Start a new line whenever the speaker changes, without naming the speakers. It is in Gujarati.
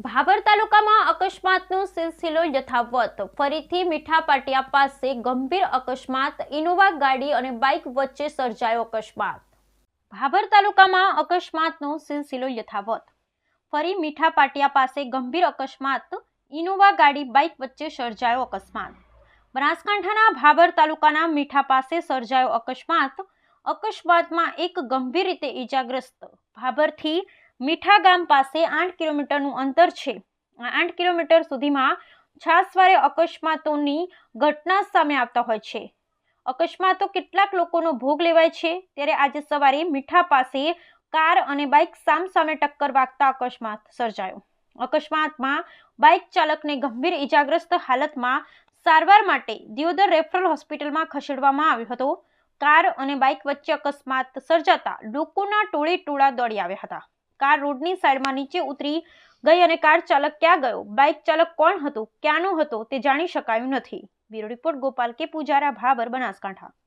ભાભર તાલુકામાં અકસ્માતનો સિલસિલો યથાવત. ફરીથી મીઠા પાટિયા પાસે ગંભીર અકસ્માત, ઇનોવા ગાડી અને બાઇક વચ્ચે સર્જાયો અકસ્માત. ભાભર તાલુકામાં અકસ્માતનો સિલસિલો યથાવત. ફરી મીઠા પાટિયા પાસે ગંભીર અકસ્માત, ઇનોવા ગાડી બાઇક વચ્ચે સર્જાયો અકસ્માત. બનાસકાંઠાના ભાભર તાલુકાના મીઠા પાસે સર્જાયો અકસ્માત. અકસ્માતમાં એક ગંભીર રીતે ઈજાગ્રસ્ત. ભાભરથી મીઠા ગામ પાસે આઠ કિલોમીટરનું અંતર છે. આ આઠ કિલોમીટર સુધીમાં છાસવારે અકસ્માતોની ઘટના સામે આવતા હોય છે. અકસ્માતો કેટલાક લોકોનો ભોગ લેવાય છે. ત્યારે આજે સવારે મીઠા પાસે કાર અને બાઇક સામસામે ટક્કર વાગતા અકસ્માત સર્જાયો. અકસ્માતમાં બાઇક ચાલકને ગંભીર ઈજાગ્રસ્ત હાલતમાં સારવાર માટે દિયોદર રેફરલ હોસ્પિટલમાં ખસેડવામાં આવ્યો હતો. કાર અને બાઇક વચ્ચે અકસ્માત સર્જાતા લોકોના ટોળે ટોળા દોડી આવ્યા હતા. કાર રોડની સાઈડમાં નીચે ઉતરી ગઈ અને કાર ચાલક ક્યાં ગયો? બાઇક ચાલક કોણ હતો? ક્યાંનો હતો? તે જાણી શકાયું નથી. બ્યુરો રિપોર્ટ ગોપાલ કે પૂજારા ભાબર બનાસકાંઠા.